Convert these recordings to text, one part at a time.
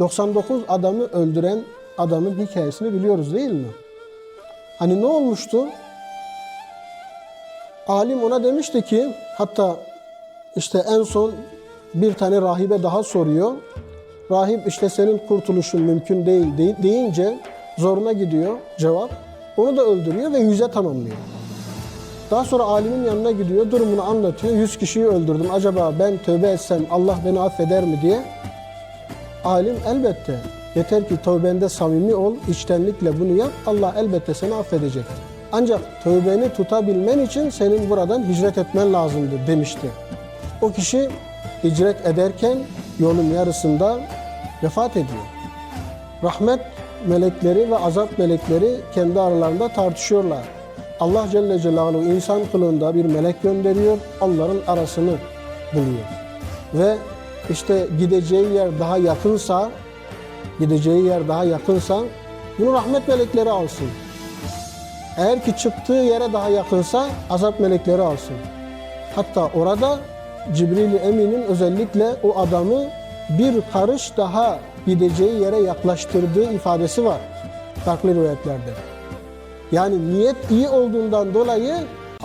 99 adamı öldüren adamın hikayesini biliyoruz değil mi? Hani ne olmuştu? Alim ona demişti ki hatta işte en son bir tane rahibe daha soruyor. Rahip işte senin kurtuluşun mümkün değil de- deyince zoruna gidiyor cevap. Onu da öldürüyor ve yüze tamamlıyor. Daha sonra alimin yanına gidiyor, durumunu anlatıyor. Yüz kişiyi öldürdüm. Acaba ben tövbe etsem Allah beni affeder mi diye. Alim elbette yeter ki tövbende samimi ol, içtenlikle bunu yap. Allah elbette seni affedecektir. Ancak tövbeni tutabilmen için senin buradan hicret etmen lazımdır demişti. O kişi hicret ederken yolun yarısında vefat ediyor. Rahmet melekleri ve azap melekleri kendi aralarında tartışıyorlar. Allah Celle Celaluhu insan kılığında bir melek gönderiyor, onların arasını buluyor. Ve işte gideceği yer daha yakınsa, gideceği yer daha yakınsa bunu rahmet melekleri alsın. Eğer ki çıktığı yere daha yakınsa azap melekleri alsın. Hatta orada Cibril-i Emin'in özellikle o adamı bir karış daha gideceği yere yaklaştırdığı ifadesi var farklı rivayetlerde. Yani niyet iyi olduğundan dolayı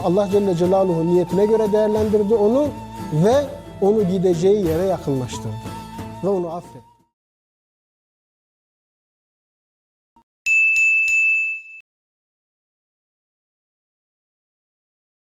Allah Celle Celaluhu niyetine göre değerlendirdi onu ve onu gideceği yere yakınlaştırdı. Ve onu affetti.